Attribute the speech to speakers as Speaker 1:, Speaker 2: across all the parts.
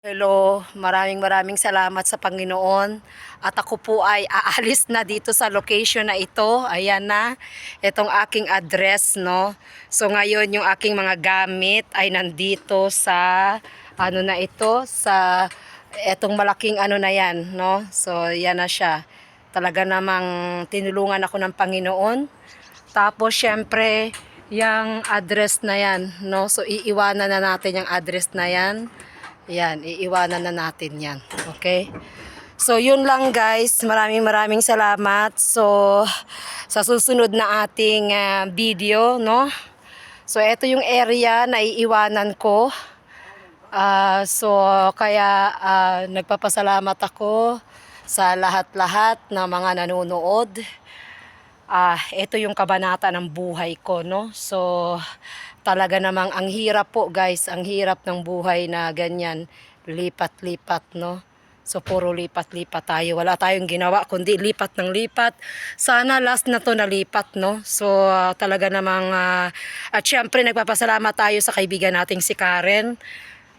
Speaker 1: Hello, maraming maraming salamat sa Panginoon. At ako po ay aalis na dito sa location na ito. Ayan na, itong aking address, no? So ngayon yung aking mga gamit ay nandito sa, ano na ito, sa etong malaking ano na yan, no? So yan na siya. Talaga namang tinulungan ako ng Panginoon. Tapos syempre, yung address na yan, no? So iiwanan na natin yung address na yan. Yan, iiwanan na natin yan. Okay? So, yun lang guys. Maraming maraming salamat. So, sa susunod na ating ah, video, no? So, ito yung area na iiwanan ko. Ah, so, kaya ah, nagpapasalamat ako sa lahat-lahat na mga nanonood ah ito yung kabanata ng buhay ko no? So talaga namang ang hirap po guys. Ang hirap ng buhay na ganyan. Lipat-lipat no? So puro lipat-lipat tayo. Wala tayong ginawa kundi lipat ng lipat. Sana last na to na lipat no? So ah, talaga namang ah, at syempre nagpapasalamat tayo sa kaibigan nating si Karen.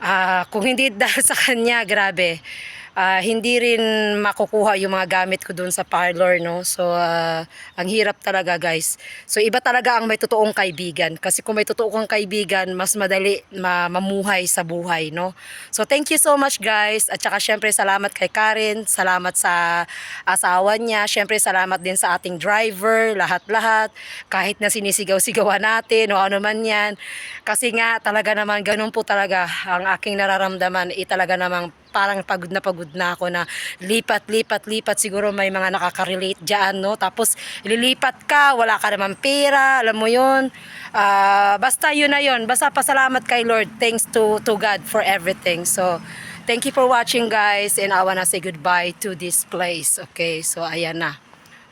Speaker 1: Ah, kung hindi dahil sa kanya, grabe. Ah, hindi rin makukuha yung mga gamit ko doon sa parlor, no? So, ah, ang hirap talaga, guys. So, iba talaga ang may totoong kaibigan. Kasi kung may totoong kaibigan, mas madali ma- mamuhay sa buhay, no? So, thank you so much, guys. At saka, syempre, salamat kay Karen. Salamat sa asawa niya. Syempre, salamat din sa ating driver, lahat-lahat. Kahit na sinisigaw-sigawan natin o ano man yan. Kasi nga, talaga naman, ganun po talaga ang aking nararamdaman. Eh, talaga namang parang pagod na pagod na ako na lipat, lipat, lipat. Siguro may mga nakaka-relate dyan, no? Tapos, lilipat ka, wala ka naman pera, alam mo yun. Ah, basta yun na yun. Basta pasalamat kay Lord. Thanks to, to God for everything. So, thank you for watching, guys. And I wanna say goodbye to this place. Okay, so ayan na.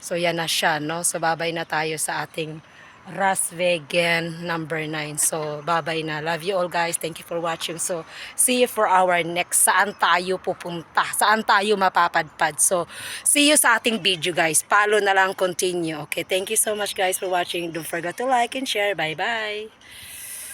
Speaker 1: So, yan na siya, no? So, babay na tayo sa ating Ras Vegan number 9. So, babay na. Love you all guys. Thank you for watching. So, see you for our next. Saan tayo pupunta? Saan tayo mapapadpad? So, see you sa ating video guys. Follow na lang, continue. Okay, thank you so much guys for watching. Don't forget to like and share. Bye-bye.